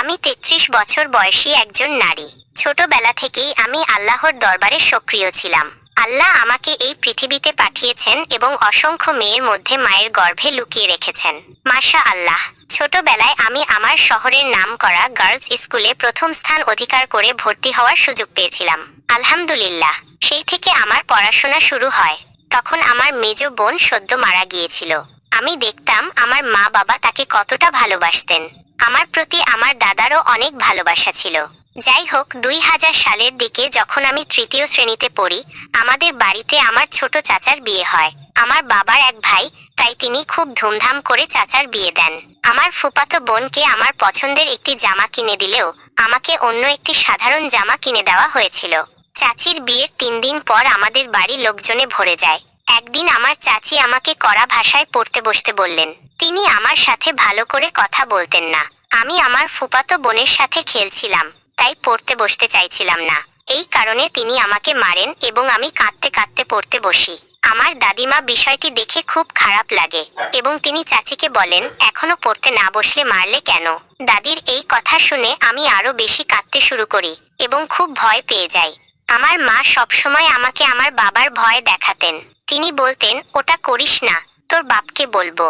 আমি তেত্রিশ বছর বয়সী একজন নারী। ছোটবেলা থেকেই আমি আল্লাহর দরবারে সক্রিয় ছিলাম। আল্লাহ আমাকে এই পৃথিবীতে পাঠিয়েছেন এবং অসংখ্য মেয়ের মধ্যে মায়ের গর্ভে লুকিয়ে রেখেছেন। মাশা আল্লাহ ছোটবেলায় আমি আমার শহরের নাম করা গার্লস স্কুলে প্রথম স্থান অধিকার করে ভর্তি হওয়ার সুযোগ পেয়েছিলাম। আলহামদুলিল্লাহ, সেই থেকে আমার পড়াশোনা শুরু হয়। তখন আমার মেজ বোন সদ্য মারা গিয়েছিল। আমি দেখতাম আমার মা বাবা তাকে কতটা ভালোবাসতেন। আমার প্রতি আমার দাদারও অনেক ভালোবাসা ছিল। যাই হোক দুই হাজার সালের দিকে যখন আমি তৃতীয় শ্রেণীতে পড়ি, আমাদের বাড়িতে আমার ছোট চাচার বিয়ে হয়। আমার বাবার এক ভাই, তাই তিনি খুব ধুমধাম করে চাচার বিয়ে দেন। আমার ফুপাতো বোনকে আমার পছন্দের একটি জামা কিনে দিলেও, আমাকে অন্য একটি সাধারণ জামা কিনে দেওয়া হয়েছিল। চাচির বিয়ের তিন দিন পর আমাদের বাড়ি লোকজনে ভরে যায়। একদিন আমার চাচি আমাকে কড়া ভাষায় পড়তে বসতে বললেন, তিনি আমার সাথে ভালো করে কথা বলতেন না। আমি আমার ফুপাতো বোনের সাথে খেলছিলাম, তাই পড়তে বসতে চাইছিলাম না। এই কারণে তিনি আমাকে মারেন এবং আমি কাঁদতে কাঁদতে পড়তে বসি। আমার দাদিমা বিষয়টি দেখে খুব খারাপ লাগে এবং তিনি চাচিকে বলেন, এখনও পড়তে না বসলে মারলে কেন? দাদির এই কথা শুনে আমি আরও বেশি কাঁদতে শুরু করি এবং খুব ভয় পেয়ে যাই। আমার মা সবসময় আমাকে আমার বাবার ভয় দেখাতেন। তিনি বলতেন, ওটা করিস না, তোর বাপকে বলব।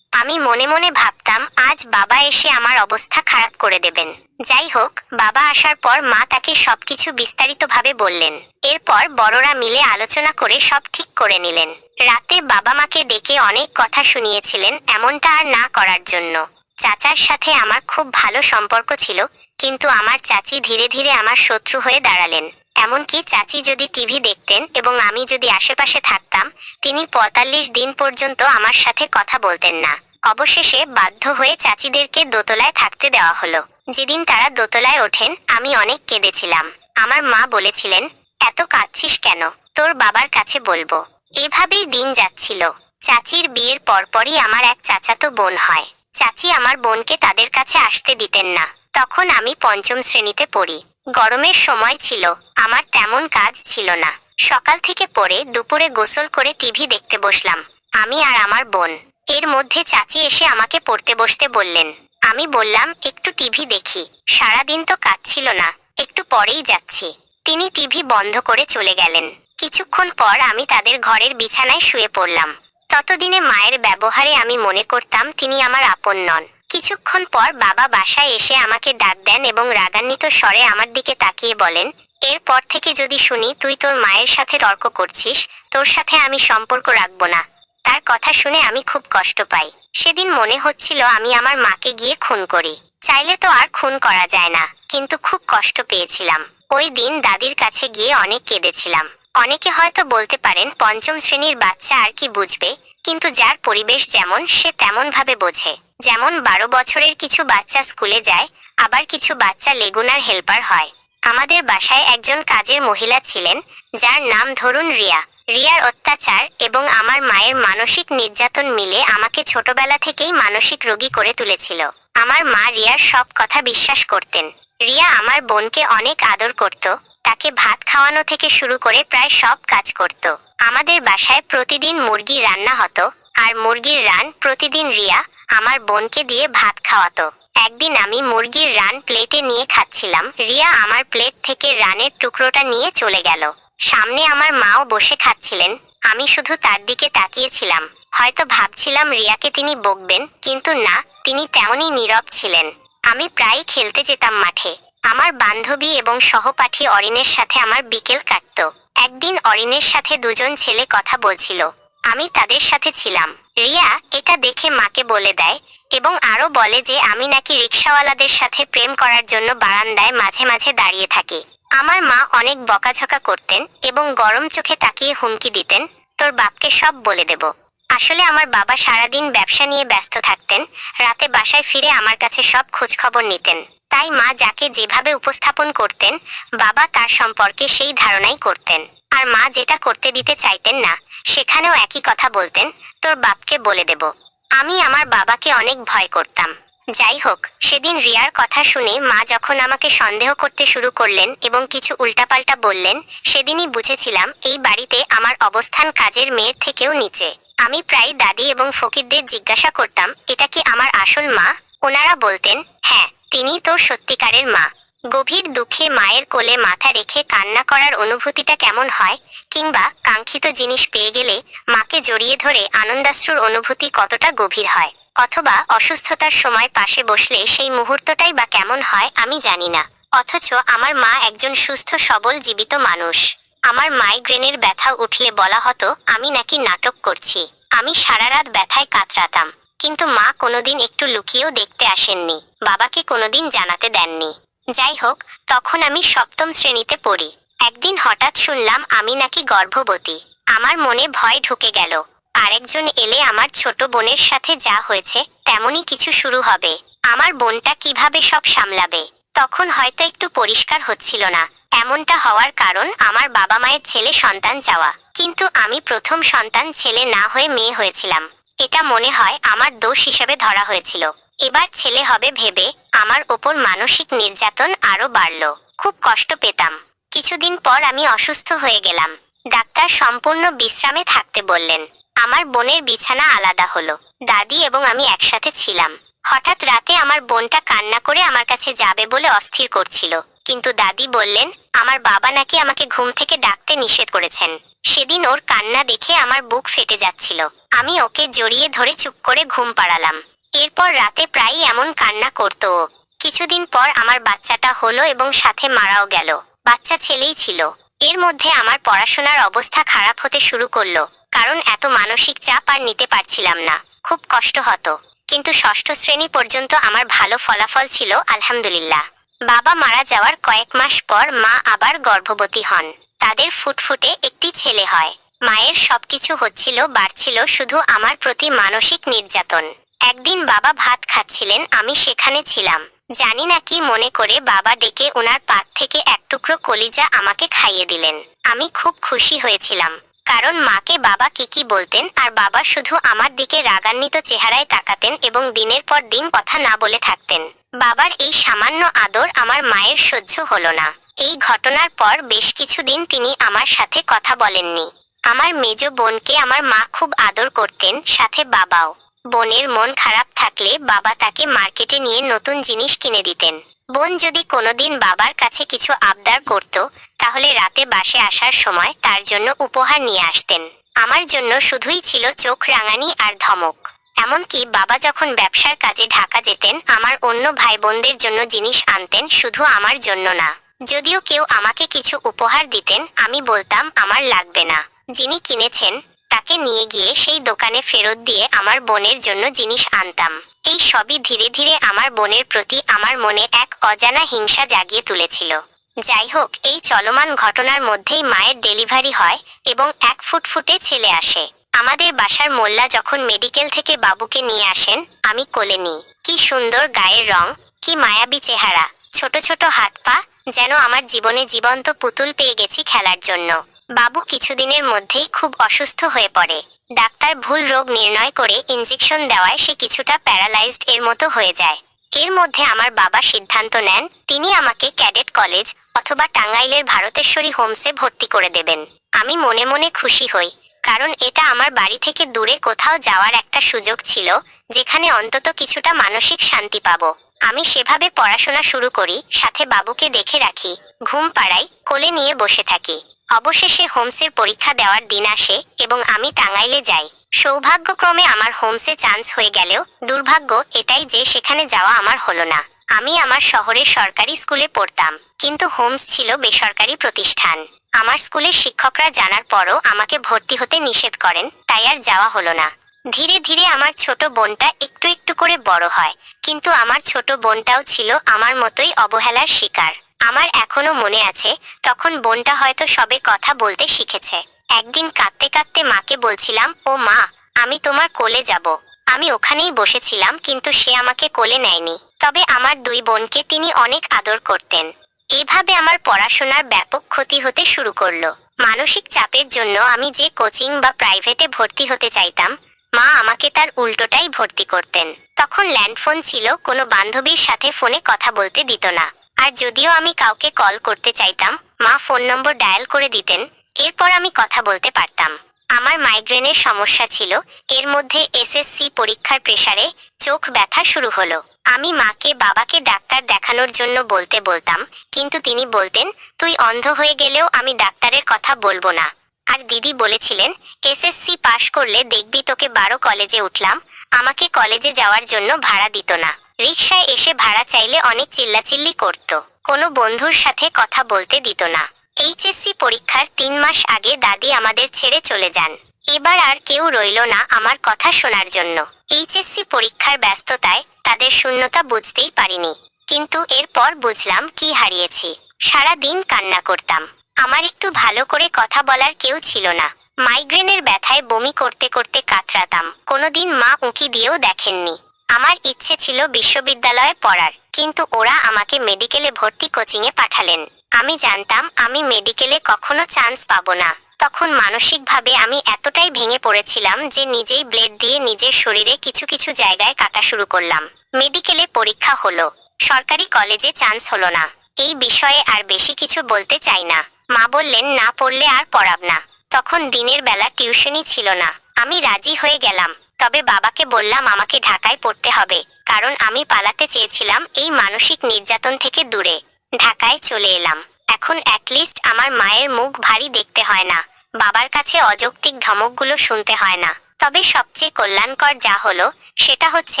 আমি মনে মনে ভাবতাম, আজ বাবা এসে আমার অবস্থা খারাপ করে দেবেন। যাই হোক বাবা আসার পর মা তাকে সবকিছু বিস্তারিতভাবে বললেন। এরপর বড়রা মিলে আলোচনা করে সব ঠিক করে নিলেন। রাতে বাবা মাকে ডেকে অনেক কথা শুনিয়েছিলেন এমনটা আর না করার জন্য। চাচার সাথে আমার খুব ভালো সম্পর্ক ছিল, কিন্তু আমার চাচি ধীরে ধীরে আমার শত্রু হয়ে দাঁড়ালেন। এমনকি চাচি যদি টিভি দেখতেন এবং আমি যদি আশেপাশে থাকতাম, তিনি পঁয়তাল্লিশ দিন পর্যন্ত আমার সাথে কথা বলতেন না। অবশেষে বাধ্য হয়ে চাচিদেরকে দোতলায় থাকতে দেওয়া হলো। যেদিন তারা দোতলায় ওঠেন, আমি অনেক কেঁদেছিলাম। আমার মা বলেছিলেন, এত কাঁদছিস কেন? তোর বাবার কাছে বলব। এভাবেই দিন যাচ্ছিল। চাচির বিয়ের পরপরই আমার এক চাচাতো বোন হয়। চাচি আমার বোনকে তাদের কাছে আসতে দিতেন না। তখন আমি পঞ্চম শ্রেণীতে পড়ি। গরমের সময় ছিল, আমার তেমন কাজ ছিল না। সকাল থেকে পরে দুপুরে গোসল করে টিভি দেখতে বসলাম। আমি আর আমার বোন। এর মধ্যে চাচি এসে আমাকে পড়তে বসতে বললেন। আমি বললাম, একটু টিভি দেখি। সারাদিন তো কাজ ছিল না। একটু পরেই যাচ্ছি। তিনি টিভি বন্ধ করে চলে গেলেন। কিছুক্ষণ পর আমি তাদের ঘরের বিছানায় শুয়ে পড়লাম। ততদিনে মায়ের ব্যবহারে আমি মনে করতাম, তিনি আমার আপন নন। কিছুক্ষণ পর বাবা বাসায় এসে আমাকে ডাক দেন এবং রাগান্বিত স্বরে আমার দিকে তাকিয়ে বলেন, এরপর থেকে যদি শুনি তুই তোর মায়ের সাথে তর্ক করছিস, তোর সাথে আমি সম্পর্ক রাখব না। তার কথা শুনে আমি খুব কষ্ট পাই। সেদিন মনে হচ্ছিল আমি আমার মাকে গিয়ে খুন করি। চাইলে তো আর খুন করা যায় না, কিন্তু খুব কষ্ট পেয়েছিলাম। ওই দিন দাদির কাছে গিয়ে অনেক কেঁদেছিলাম। অনেকে হয়তো বলতে পারেন, পঞ্চম শ্রেণির বাচ্চা আর কি বুঝবে? কিন্তু যার পরিবেশ যেমন, সে তেমন ভাবে বোঝে। যেমন বারো বছরের কিছু বাচ্চা স্কুলে যায়, আবার কিছু বাচ্চা লেগুনার হেল্পার হয়। আমাদের বাসায় একজন কাজের মহিলা ছিলেন, যার নাম ধরুন রিয়া। রিয়ার অত্যাচার এবং আমার মায়ের মানসিক নির্যাতন মিলে আমাকে ছোটবেলা থেকেই মানসিক রোগী করে তুলেছিল। আমার মা রিয়ার সব কথা বিশ্বাস করতেন। রিয়া আমার বোনকে অনেক আদর করত, তাকে ভাত খাওয়ানো থেকে শুরু করে প্রায় সব কাজ করত। আমাদের বাসায় প্রতিদিন মুরগি রান্না হতো, আর মুরগির রান প্রতিদিন রিয়া আমার বোনকে দিয়ে ভাত খাওয়াতো। একদিন আমি মুরগির রান প্লেটে নিয়ে খাচ্ছিলাম, রিয়া আমার প্লেট থেকে রানের টুকরোটা নিয়ে চলে গেল। সামনে আমার মাও বসে খাচ্ছিলেন, আমি শুধু তার দিকে তাকিয়েছিলাম। হয়তো ভাবছিলাম রিয়াকে তিনি বকবেন, কিন্তু না, তিনি তেমনই নীরব ছিলেন। আমি প্রায় খেলতে যেতাম মাঠে। আমার বান্ধবী এবং সহপাঠী অরিনের সাথে আমার বিকেল কাটত। একদিন অরিনের সাথে দুজন ছেলে কথা বলছিল। আমি তাদের সাথে ছিলাম। রিয়া এটা দেখে মাকে বলে দেয় এবং আরও বলে যে আমি নাকি রিক্সাওয়ালাদের সাথে প্রেম করার জন্য বারান্দায় মাঝে মাঝে দাঁড়িয়ে থাকি। আমার মা অনেক বকাঝকা করতেন এবং গরম চোখে তাকিয়ে হুমকি দিতেন, তোর বাপকে সব বলে দেব। আসলে আমার বাবা সারাদিন ব্যবসা নিয়ে ব্যস্ত থাকতেন, রাতে বাসায় ফিরে আমার কাছে সব খোঁজখবর নিতেন। তাই মা যাকে যেভাবে উপস্থাপন করতেন, বাবা তার সম্পর্কে সেই ধারণাই করতেন। আর মা যেটা করতে দিতে চাইতেন না, সেখানেও একই কথা বলতেন, তোর বাপকে বলে দেব। আমি আমার বাবাকে অনেক ভয় করতাম। যাই হোক, সেদিন রিয়ার কথা শুনে মা যখন আমাকে সন্দেহ করতে শুরু করলেন এবং কিছু উল্টাপাল্টা বললেন, সেদিনই বুঝেছিলাম এই বাড়িতে আমার অবস্থান কাজের মেয়ের থেকেও নিচে। আমি প্রায় দাদি এবং ফকিরদের জিজ্ঞাসা করতাম, এটা কি আমার আসল মা? ওনারা বলতেন হ্যাঁ। তিনি তোর সত্যিকারের মা। গভীর দুঃখে মায়ের কোলে মাথা রেখে কান্না করার অনুভূতিটা কেমন হয়, কিংবা কাঙ্ক্ষিত জিনিস পেয়ে গেলে মাকে জড়িয়ে ধরে আনন্দাশ্রুর অনুভূতি কতটা গভীর হয়, অথবা অসুস্থতার সময় পাশে বসলে সেই মুহূর্তটাই বা কেমন হয়, আমি জানি না। অথচ আমার মা একজন সুস্থ, সবল, জীবিত মানুষ। আমার মাইগ্রেনের ব্যথা উঠলে বলা হতো, আমি নাকি নাটক করছি। আমি সারা রাত ব্যথায় কাতরাতাম। কিন্তু মা কোনোদিন একটু লুকিয়েও দেখতে আসেননি। বাবাকে কোনোদিন জানাতে দেননি। যাই হোক তখন আমি সপ্তম শ্রেণীতে পড়ি। একদিন হঠাৎ শুনলাম আমি নাকি গর্ভবতী। আমার মনে ভয় ঢুকে গেল। আরেকজন এলে আমার ছোট বোনের সাথে যা হয়েছে, তেমনই কিছু শুরু হবে। আমার বোনটা কীভাবে সব সামলাবে? তখন হয়তো একটু পরিষ্কার হচ্ছিল না। এমনটা হওয়ার কারণ আমার বাবা মায়ের ছেলে সন্তান চাওয়া। কিন্তু আমি প্রথম সন্তান ছেলে না হয়ে মেয়ে হয়েছিলাম। এটা মনে হয় আমার দোষ হিসেবে ধরা হয়েছিল। এবার ছেলে হবে ভেবে আমার ওপর মানসিক নির্যাতন আরও বাড়ল। খুব কষ্ট পেতাম। কিছুদিন পর আমি অসুস্থ হয়ে গেলাম। ডাক্তার সম্পূর্ণ বিশ্রামে থাকতে বললেন। আমার বোনের বিছানা আলাদা হলো। দাদি এবং আমি একসাথে ছিলাম। হঠাৎ রাতে আমার বোনটা কান্না করে আমার কাছে যাবে বলে অস্থির করছিল। কিন্তু দাদি বললেন, আমার বাবা নাকি আমাকে ঘুম থেকে ডাকতে নিষেধ করেছেন। সেদিন ওর কান্না দেখে আমার বুক ফেটে যাচ্ছিল। আমি ওকে জড়িয়ে ধরে চুপ করে ঘুম পাড়ালাম। এরপর রাতে প্রায়ই এমন কান্না করতো। কিছুদিন পর আমার বাচ্চাটা হলো এবং সাথে মারাও গেল। বাচ্চা ছেলেই ছিল। এর মধ্যে আমার পড়াশোনার অবস্থা খারাপ হতে শুরু করল, কারণ এত মানসিক চাপ আর নিতে পারছিলাম না। খুব কষ্ট হতো। কিন্তু ষষ্ঠ শ্রেণি পর্যন্ত আমার ভালো ফলাফল ছিল, আলহামদুলিল্লাহ। বাবা মারা যাওয়ার কয়েক মাস পর মা আবার গর্ভবতী হন। তাদের ফুটফুটে একটি ছেলে হয়। মায়ের সবকিছু হচ্ছিল, বাড়ছিল শুধু আমার প্রতি মানসিক নির্যাতন। একদিন বাবা ভাত খাচ্ছিলেন, আমি সেখানে ছিলাম। জানি না কি মনে করে বাবা ডেকে ওনার পাত থেকে এক টুকরো কলিজা আমাকে খাইয়ে দিলেন। আমি খুব খুশি হয়েছিলাম, কারণ মাকে বাবা কি কি বলতেন আর বাবা শুধু আমার দিকে রাগান্বিত চেহারায় তাকাতেন এবং দিনের পর দিন কথা না বলে থাকতেন। বাবার এই সামান্য আদর আমার মায়ের সহ্য হলো না। এই ঘটনার পর বেশ কিছুদিন তিনি আমার সাথে কথা বলেননি। আমার মেজ বোনকে আমার মা খুব আদর করতেন, সাথে বাবাও। বোনের মন খারাপ থাকলে বাবা তাকে মার্কেটে নিয়ে নতুন জিনিস কিনে দিতেন। বোন যদি কোনোদিন বাবার কাছে কিছু আবদার করত, তাহলে রাতে বাসে আসার সময় তার জন্য উপহার নিয়ে আসতেন। আমার জন্য শুধুই ছিল চোখ রাঙানি আর ধমক। এমনকি বাবা যখন ব্যবসার কাজে ঢাকা যেতেন, আমার অন্য ভাই বোনদের জন্য জিনিস আনতেন শুধু আমার জন্য না। যদিও কেউ আমাকে কিছু উপহার দিতেন, আমি বলতাম, আমার লাগবে না। যিনি কিনেছেন তাকে নিয়ে গিয়ে সেই দোকানে ফেরত দিয়ে আমার বোনের জন্য জিনিস আনতাম। এই সবই ধীরে ধীরে আমার বোনের প্রতি আমার মনে এক অজানা হিংসা জাগিয়ে তুলেছিল। যাই হোক, এই চলমান ঘটনার মধ্যেই মায়ের ডেলিভারি হয় এবং এক ফুটফুটে ছেলে আসে। আমাদের বাসার মোল্লা যখন মেডিকেল থেকে বাবুকে নিয়ে আসেন, আমি কোলে নিই। কি সুন্দর গায়ের রং, কি মায়াবী চেহারা, ছোট ছোট হাত পা, যেন আমার জীবনে জীবন্ত পুতুল পেয়ে গেছি খেলার জন্য। বাবু কিছুদিনের মধ্যেই খুব অসুস্থ হয়ে পড়ে। ডাক্তার ভুল রোগ নির্ণয় করে ইঞ্জেকশন দেওয়ায় সে কিছুটা প্যারালাইজড এর মতো হয়ে যায়। এর মধ্যে আমার বাবা সিদ্ধান্ত নেন, তিনি আমাকে ক্যাডেট কলেজ অথবা টাঙ্গাইলের ভারতেশ্বরী হোমসে ভর্তি করে দেবেন। আমি মনে মনে খুশি হই, কারণ এটা আমার বাড়ি থেকে দূরে কোথাও যাওয়ার একটা সুযোগ ছিল, যেখানে অন্তত কিছুটা মানসিক শান্তি পাবো। আমি সেভাবে পড়াশোনা শুরু করি, সাথে বাবুকে দেখে রাখি, ঘুম পাড়াই, কোলে নিয়ে বসে থাকি। অবশেষে হোমসের পরীক্ষা দেওয়ার দিন আসে এবং আমি টাঙ্গাইলে যাই। সৌভাগ্যক্রমে আমার হোমসে চান্স হয়ে গেলেও দুর্ভাগ্য এটাই যে সেখানে যাওয়া আমার হলো না। আমি আমার শহরের সরকারি স্কুলে পড়তাম, কিন্তু হোমস ছিল বেসরকারি প্রতিষ্ঠান। আমার স্কুলের শিক্ষকরা জানার পরও আমাকে ভর্তি হতে নিষেধ করেন, তাই আর যাওয়া হলো না। ধীরে ধীরে আমার ছোট বোনটা একটু একটু করে বড় হয়, কিন্তু আমার ছোট বোনটাও ছিল আমার মতোই অবহেলার শিকার। আমার এখনও মনে আছে, তখন বোনটা হয়তো সবে কথা বলতে শিখেছে। একদিন কাঁদতে কাঁদতে মাকে বলছিলাম, ও মা, আমি তোমার কোলে যাব। আমি ওখানেই বসেছিলাম, কিন্তু সে আমাকে কোলে নেয়নি। তবে আমার দুই বোনকে তিনি অনেক আদর করতেন। এভাবে আমার পড়াশোনার ব্যাপক ক্ষতি হতে শুরু করল। মানসিক চাপের জন্য আমি যে কোচিং বা প্রাইভেটে ভর্তি হতে চাইতাম, মা আমাকে তার উল্টোটাই ভর্তি করতেন। তখন ল্যান্ডফোন ছিল, কোনো বান্ধবীর সাথে ফোনে কথা বলতে দিত না। আর যদিও আমি কাউকে কল করতে চাইতাম, মা ফোন নম্বর ডায়াল করে দিতেন। এরপর আমি কথা বলতে পারতাম। আমার মাইগ্রেনের সমস্যা ছিল, এর মধ্যে এসএসসি পরীক্ষার প্রেসারে চোখ ব্যথা শুরু হলো। আমি মাকে, বাবাকে ডাক্তার দেখানোর জন্য বলতে বলতাম, কিন্তু তিনি বলতেন, তুই অন্ধ হয়ে গেলেও আমি ডাক্তারের কথা বলব না। আর দিদি বলেছিলেন, এসএসসি পাশ করলে দেখবি তোকে বারো কলেজে উঠলাম, আমাকে কলেজে যাওয়ার জন্য ভাড়া দিত না। রিকশায় এসে ভাড়া চাইলে অনেক চিল্লাচিল্লি করত। কোনো বন্ধুর সাথে কথা বলতে দিত না। এইচএসসি পরীক্ষার তিন মাস আগে দাদি আমাদের ছেড়ে চলে যান। এবার আর কেউ রইল না আমার কথা শোনার জন্য। এইচএসসি পরীক্ষার ব্যস্ততায় তাদের শূন্যতা বুঝতেই পারিনি। কিন্তু এরপর বুঝলাম কি হারিয়েছি। সারা দিন কান্না করতাম। আমার একটু ভালো করে কথা বলার কেউ ছিল না। মাইগ্রেনের ব্যথায় বমি করতে করতে কাতরাতাম। কোনোদিন মা উঁকি দিয়েও দেখেননি। আমার ইচ্ছে ছিল বিশ্ববিদ্যালয়ে পড়ার, কিন্তু ওরা আমাকে মেডিকেলে ভর্তি কোচিংয়ে পাঠালেন। আমি জানতাম আমি মেডিকেলে কখনো চান্স পাবো না। তখন মানসিকভাবে আমি এতটাই ভেঙে পড়েছিলাম যে নিজেই ব্লেড দিয়ে নিজের শরীরে কিছু কিছু জায়গায় কাটা শুরু করলাম। মেডিকেলে পরীক্ষা হলো। সরকারি কলেজে চান্স হলো না। এই বিষয়ে আর বেশি কিছু বলতে চাই না। মা বললেন, না পড়লে আর পড়াব না। তখন দিনের বেলা টিউশনই ছিল না। আমি রাজি হয়ে গেলাম। তবে বাবাকে বললাম আমাকে ঢাকায় পড়তে হবে, কারণ আমি পালাতে চেয়েছিলাম এই মানসিক নির্যাতন থেকে দূরে। ঢাকায় চলে এলাম। এখন অ্যাটলিস্ট আমার মায়ের মুখ ভারী দেখতে হয় না। বাবার কাছে অযৌক্তিক ধমকগুলো শুনতে হয় না। তবে সবচেয়ে কল্যাণকর যা হলো, সেটা হচ্ছে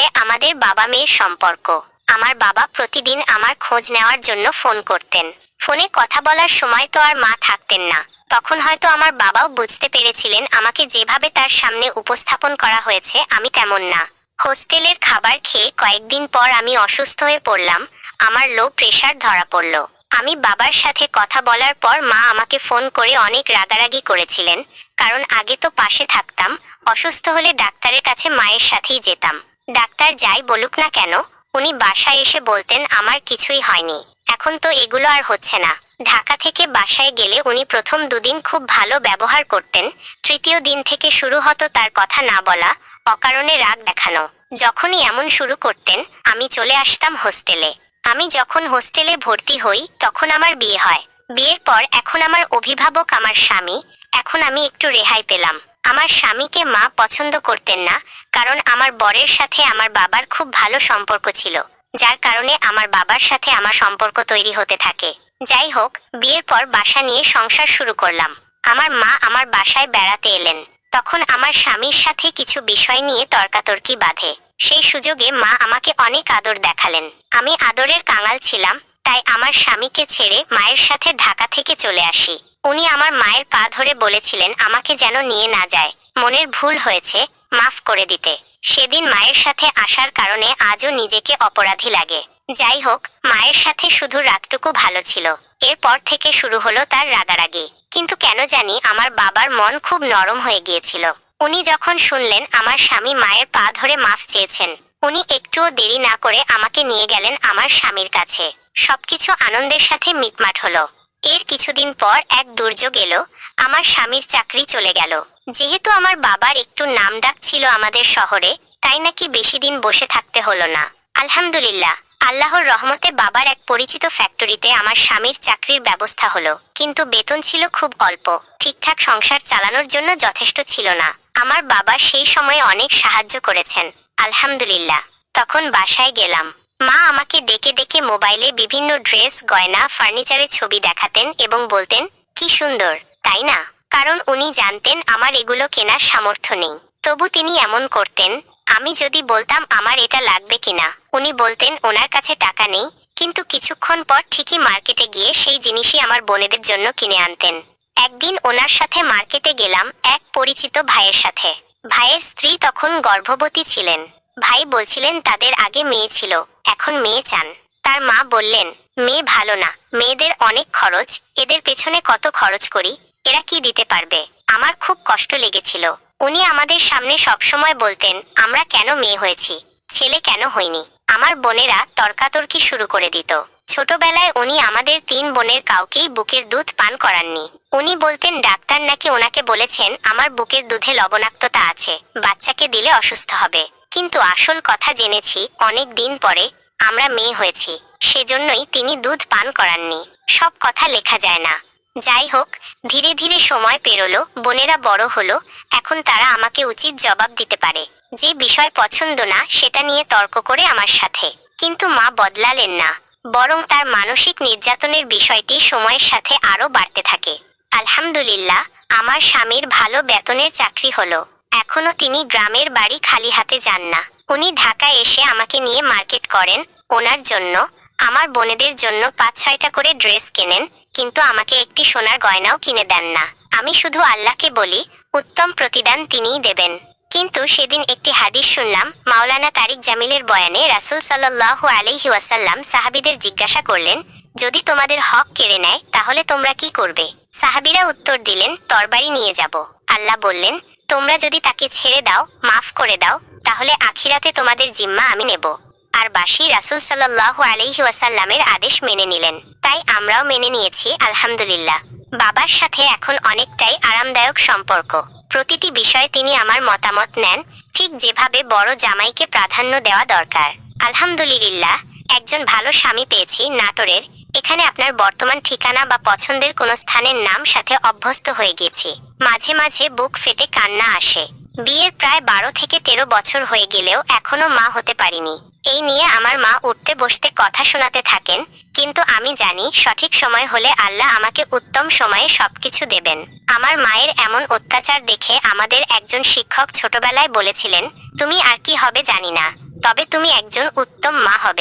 আমাদের বাবা মেয়ের সম্পর্ক। আমার বাবা প্রতিদিন আমার খোঁজ নেওয়ার জন্য ফোন করতেন। ফোনে কথা বলার সময় তো আর মা থাকতেন না। তখন হয়তো আমার বাবাও বুঝতে পেরেছিলেন আমাকে যেভাবে তার সামনে উপস্থাপন করা হয়েছে, আমি তেমন না। হোস্টেলের খাবার খেয়ে কয়েকদিন পর আমি অসুস্থ হয়ে পড়লাম, আমার লো প্রেশার ধরা পড়ল। আমি বাবার সাথে কথা বলার পর মা আমাকে ফোন করে অনেক রাগারাগি করেছিলেন, কারণ আগে তো পাশে থাকতাম, অসুস্থ হলে ডাক্তারের কাছে মায়ের সাথেই যেতাম। ডাক্তার যাই বলুক না কেন, উনি বাসায় এসে বলতেন, আমার কিছুই হয়নি, এখন তো এগুলো আর হচ্ছে না। ঢাকা থেকে বাসায় গেলে উনি প্রথম দুদিন খুব ভালো ব্যবহার করতেন, তৃতীয় দিন থেকে শুরু হতো তার কথা না বলা, অকারণে রাগ দেখানো। যখনই এমন শুরু করতেন, আমি চলে আসতাম হোস্টেলে। আমি যখন হোস্টেলে ভর্তি হই, তখন আমার বিয়ে হয়। বিয়ের পর এখন আমার অভিভাবক আমার স্বামী, এখন আমি একটু রেহাই পেলাম। আমার স্বামীকে মা পছন্দ করতেন না, কারণ আমার বরের সাথে আমার বাবার খুব ভালো সম্পর্ক ছিল, যার কারণে আমার বাবার সাথে আমার সম্পর্ক তৈরি হতে থাকে। যাই হোক বিয়ের পর বাসা নিয়ে সংসার শুরু করলাম। আমার মা আমার বাসায় বেড়াতে এলেন। তখন আমার স্বামীর সাথে কিছু বিষয় নিয়ে তর্কাতর্কি বাঁধে। সেই সুযোগে মা আমাকে অনেক আদর দেখালেন। আমি আদরের কাঙাল ছিলাম, তাই আমার স্বামীকে ছেড়ে মায়ের সাথে ঢাকা থেকে চলে আসি। উনি আমার মায়ের পা ধরে বলেছিলেন, আমাকে যেন নিয়ে না যায়। মনের ভুল হয়েছে, মাফ করে দিতে। সেদিন মায়ের সাথে আসার কারণে আজও নিজেকে অপরাধী লাগে। যাই হোক মায়ের সাথে শুধু রাতটুকু ভালো ছিল। এরপর থেকে শুরু হলো তার রাগারাগি। কিন্তু কেন জানি আমার বাবার মন খুব নরম হয়ে গিয়েছিল। উনি যখন শুনলেন আমার স্বামী মায়ের পা ধরে মাফ চেয়েছেন, উনি একটুও দেরি না করে আমাকে নিয়ে গেলেন আমার স্বামীর কাছে। সবকিছু আনন্দের সাথে মিটমাট হলো। এর কিছুদিন পর এক দুর্যোগ এলো, আমার স্বামীর চাকরি চলে গেল। যেহেতু আমার বাবার একটু নাম ডাক ছিল আমাদের শহরে, তাই নাকি বেশি দিন বসে থাকতে হলো না। আলহামদুলিল্লাহ আল্লাহর রহমতে বাবার এক পরিচিত ফ্যাক্টরিতে আমার স্বামীর চাকরির ব্যবস্থা হলো। কিন্তু বেতন ছিল খুব অল্প। ঠিকঠাক সংসার চালানোর জন্য যথেষ্ট ছিল না। আমার বাবা সেই সময়ে অনেক সাহায্য করেছেন। আলহামদুলিল্লাহ। তখন বাসায় গেলাম। মা আমাকে ডেকে ডেকে মোবাইলে বিভিন্ন ড্রেস, গয়না, ফার্নিচারের ছবি দেখাতেন এবং বলতেন, কি সুন্দর, তাই না? কারণ উনি জানতেন আমার এগুলো কেনার সামর্থ্য নেই। তবু তিনি এমন করতেন আমি যদি বলতাম আমার এটা লাগবে কিনা। উনি বলতেন, ওনার কাছে টাকা নেই। কিন্তু কিছুক্ষণ পর ঠিকই মার্কেটে গিয়ে সেই জিনিসই আমার বোনেদের জন্য কিনে আনতেন। একদিন ওনার সাথে মার্কেটে গেলাম এক পরিচিত ভাইয়ের সাথে। ভাইয়ের স্ত্রী তখন গর্ভবতী ছিলেন। ভাই বলছিলেন, তাদের আগে মেয়ে ছিল, এখন মেয়ে চান। তার মা বললেন, মেয়ে ভালো না, মেয়েদের অনেক খরচ, এদের পেছনে কত খরচ করি, এরা কি দিতে পারবে? আমার খুব কষ্ট লেগেছিল। উনি আমাদের সামনে সবসময় বলতেন, আমরা কেন মেয়ে হয়েছি? ছেলে কেন হইনি? আমার বোনেরা তর্কাতর্কি শুরু করে দিত। ছোটবেলায় উনি আমাদের তিন বোনের কাউকেই বুকের দুধ পান করাননি। উনি বলতেন, ডাক্তার নাকি ওনাকে বলেছেন আমার বুকের দুধে লবণাক্ততা আছে, বাচ্চাকে দিলে অসুস্থ হবে। কিন্তু আসল কথা জেনেছি, অনেক দিন পরে আমরা মেয়ে হয়েছি, সেজন্যই তিনি দুধ পান করাননি। সব কথা লেখা যায় না। যাই হোক, ধীরে ধীরে সময় পেরোলো, বোনেরা বড় হলো এখন তারা আমাকে উচিত জবাব দিতে পারে। যে বিষয় পছন্দ না, সেটা নিয়ে তর্ক করে আমার সাথে। কিন্তু মা বদলালেন না। বরং তার মানসিক নির্যাতনের বিষয়টি সময়ের সাথে আরও বাড়তে থাকে। আলহামদুলিল্লাহ, আমার স্বামীর ভালো বেতনের চাকরি হলো। এখনও তিনি গ্রামের বাড়ি খালি হাতে যান না। উনি ঢাকায় এসে আমাকে নিয়ে মার্কেট করেন। ওনার জন্য, আমার বোনেদের জন্য পাঁচ ছয়টা করে ড্রেস কেনেন। কিন্তু আমাকে একটি সোনার গয়নাও কিনে দেন না। আমি শুধু আল্লাহকে বলি উত্তম প্রতিদান তিনিই দেবেন। কিন্তু সেদিন একটি হাদিস শুনলাম, মাওলানা তারিক জামিলের বয়ানে রাসূল সাল্লাল্লাহু আলাইহি ওয়াসাল্লাম সাহাবীদের জিজ্ঞাসা করলেন, যদি তোমাদের হক কেড়ে নেয়, তাহলে তোমরা কি করবে? সাহাবিরা উত্তর দিলেন, তরবারি নিয়ে যাব। আল্লাহ বললেন, তোমরা যদি তাকে ছেড়ে দাও, মাফ করে দাও, তাহলে আখিরাতে তোমাদের জিম্মা আমি নেব। আর বাসি রাসূল সাল্লাল্লাহু আলাইহি ওয়াসাল্লামের আদেশ মেনে নিলেন। তাই আমরাও মেনে নিয়েছি, আলহামদুলিল্লাহ। বাবার সাথে এখন অনেকটাই আরামদায়ক সম্পর্ক। প্রতিটি বিষয়ে তিনি আমার মতামত নেন, ঠিক যেভাবে বড় জামাইকে প্রাধান্য দেওয়া দরকার। আলহামদুলিল্লাহ, একজন ভালো স্বামী পেয়েছি নাটোরের। এখানে আপনার বর্তমান ঠিকানা বা পছন্দের কোনো স্থানের নাম সাথে অভ্যস্ত হয়ে গেছি। মাঝে মাঝে বুক ফেটে কান্না আসে। বিয়ের প্রায় বারো থেকে তেরো বছর হয়ে গেলেও এখনও মা হতে পারিনি। এই নিয়ে আমার মা উঠতে বসতে কথা শোনাতে থাকেন, কিন্তু আমি জানি সঠিক সময় হলে আল্লাহ আমাকে উত্তম সময়ে সবকিছু দেবেন। আমার মায়ের এমন অত্যাচার দেখে আমাদের একজন শিক্ষক ছোটবেলায় বলেছিলেন, তুমি আর কি হবে জানি না, তবে তুমি একজন উত্তম মা হবে।